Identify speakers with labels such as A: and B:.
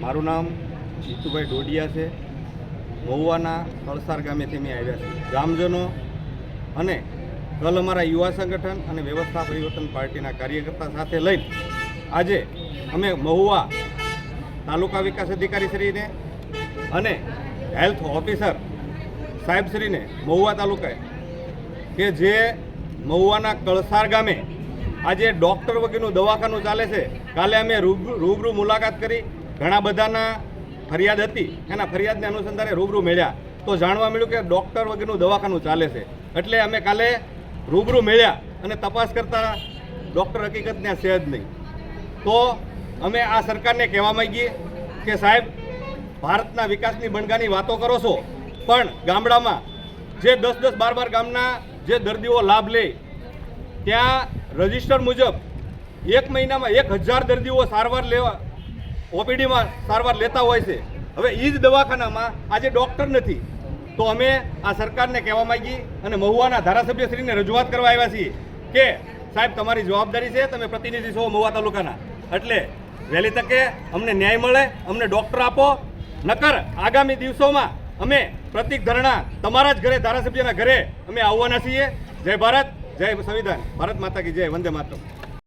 A: મારું નામ જીતુભાઈ ડોડિયા છે. મહુવાના કળસાર ગામેથી મેં આવ્યા છે. ગ્રામજનો અને કલ અમારા યુવા સંગઠન અને વ્યવસ્થા પરિવર્તન પાર્ટીના કાર્યકર્તા સાથે લઈ આજે અમે મહુવા તાલુકા વિકાસ અધિકારીશ્રીને અને હેલ્થ ઓફિસર સાહેબશ્રીને મહુવા તાલુકાએ કે જે મહુવાના કળસાર ગામે આજે ડૉક્ટર વગેરેનું દવાખાનું ચાલે છે. કાલે અમે રૂબરૂ મુલાકાત કરી ઘણા બધાના ફરિયાદ હતી, એના ફરિયાદને અનુસંધાને રૂબરૂ મળ્યા. તો જાણવા મળ્યું કે ડૉક્ટર વગેરેનું દવાખાનું ચાલે છે. એટલે અમે કાલે રૂબરૂ મળ્યા અને તપાસ કરતા ડૉક્ટર હકીકત ત્યાં છે જ નહીં. તો અમે આ સરકારને કહેવા માંગીએ કે સાહેબ, ભારતના વિકાસની બણગાની વાતો કરો છો, પણ ગામડામાં જે દસ દસ બાર બાર ગામના જે દર્દીઓ લાભ લે, ત્યાં રજિસ્ટર મુજબ એક મહિનામાં એક હજાર દર્દીઓ સારવાર લેવા ઓપીડીમાં સારવાર લેતા હોય છે. હવે એ જ દવાખાનામાં આજે ડૉક્ટર નથી. તો અમે આ સરકારને કહેવા માંગી અને મહુવાના ધારાસભ્યશ્રીને રજૂઆત કરવા આવ્યા છીએ કે, સાહેબ, તમારી જવાબદારી છે, તમે પ્રતિનિધિ છો મહુવા તાલુકાના. એટલે વહેલી તકે અમને ન્યાય મળે, અમને ડૉક્ટર આપો. નકર આગામી દિવસોમાં અમે પ્રતિક ધરણા તમારા જ ઘરે ધારાસભ્યના ઘરે અમે આવવાના છીએ. જય ભારત, જય સંવિધાન. ભારત માતા કી જય, વંદે માતરમ.